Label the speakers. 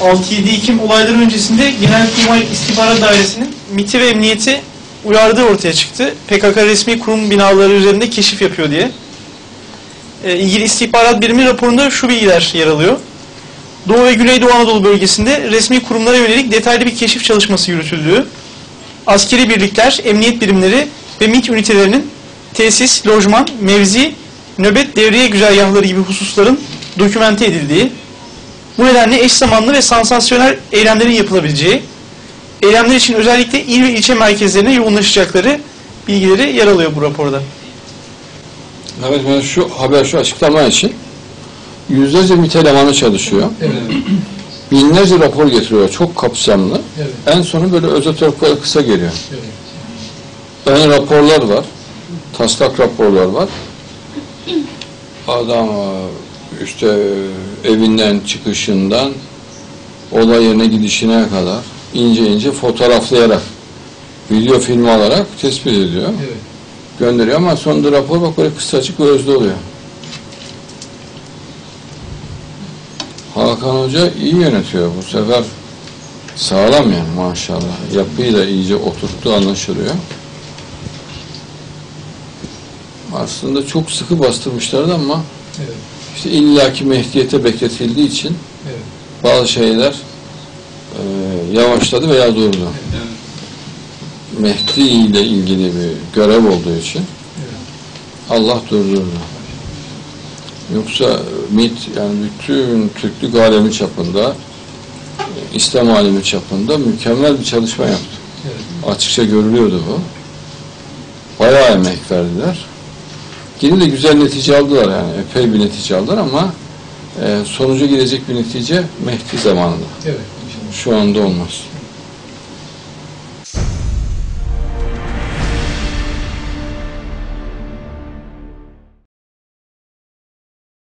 Speaker 1: bu 6-7 Ekim olayları öncesinde Genelkurmay İstihbarat Dairesi'nin MİT'i ve Emniyeti uyardığı ortaya çıktı. PKK resmi kurum binaları üzerinde keşif yapıyor diye. E, ilgili istihbarat birimi raporunda şu bilgiler yer alıyor. Doğu ve Güneydoğu Anadolu bölgesinde resmi kurumlara yönelik detaylı bir keşif çalışması yürütüldüğü, askeri birlikler, emniyet birimleri ve MİT ünitelerinin tesis, lojman, mevzi, nöbet devriye güzergahları gibi hususların dokümente edildiği, bu nedenle eş zamanlı ve sansasyonel eylemlerin yapılabileceği, eylemler için özellikle il ve ilçe merkezlerine yoğunlaşacakları bilgileri yer alıyor bu raporda.
Speaker 2: Evet, ben şu haber, şu açıklama için yüzlerce MİT elemanı çalışıyor.
Speaker 3: Evet,
Speaker 2: Binlerce rapor getiriyor. Çok kapsamlı.
Speaker 3: evet,
Speaker 2: En sonu böyle özet olarak kısa geliyor.
Speaker 3: evet.
Speaker 2: Ön raporlar var. Taslak raporlar var. Adam işte evinden çıkışından olay yerine gidişine kadar ince ince fotoğraflayarak video filmi alarak tespit ediyor.
Speaker 3: evet.
Speaker 2: Gönderiyor ama sonunda rapor bak böyle kısacık ve özlü oluyor. Hakan Hoca iyi yönetiyor bu sefer. Sağlam yani maşallah. Yapıyı da iyice oturttu anlaşılıyor. Aslında çok sıkı bastırmışlardı ama
Speaker 3: Evet,
Speaker 2: işte illaki Mehdiyete bekletildiği için
Speaker 3: evet.
Speaker 2: bazı şeyler e, yavaşladı veya durdu. Mehdi ile ilgili bir görev olduğu için
Speaker 3: Evet.
Speaker 2: Allah durdurdu. Yoksa MİT yani bütün Türklük alemi çapında, İslam alemi çapında mükemmel bir çalışma yaptı.
Speaker 3: Evet.
Speaker 2: Açıkça görülüyordu bu. Bayağı emek verdiler. Yine de güzel netice aldılar yani. Epey bir netice aldılar ama e, sonuca gidecek bir netice Mehdi zamanında.
Speaker 3: Evet.
Speaker 2: Şu anda olmaz.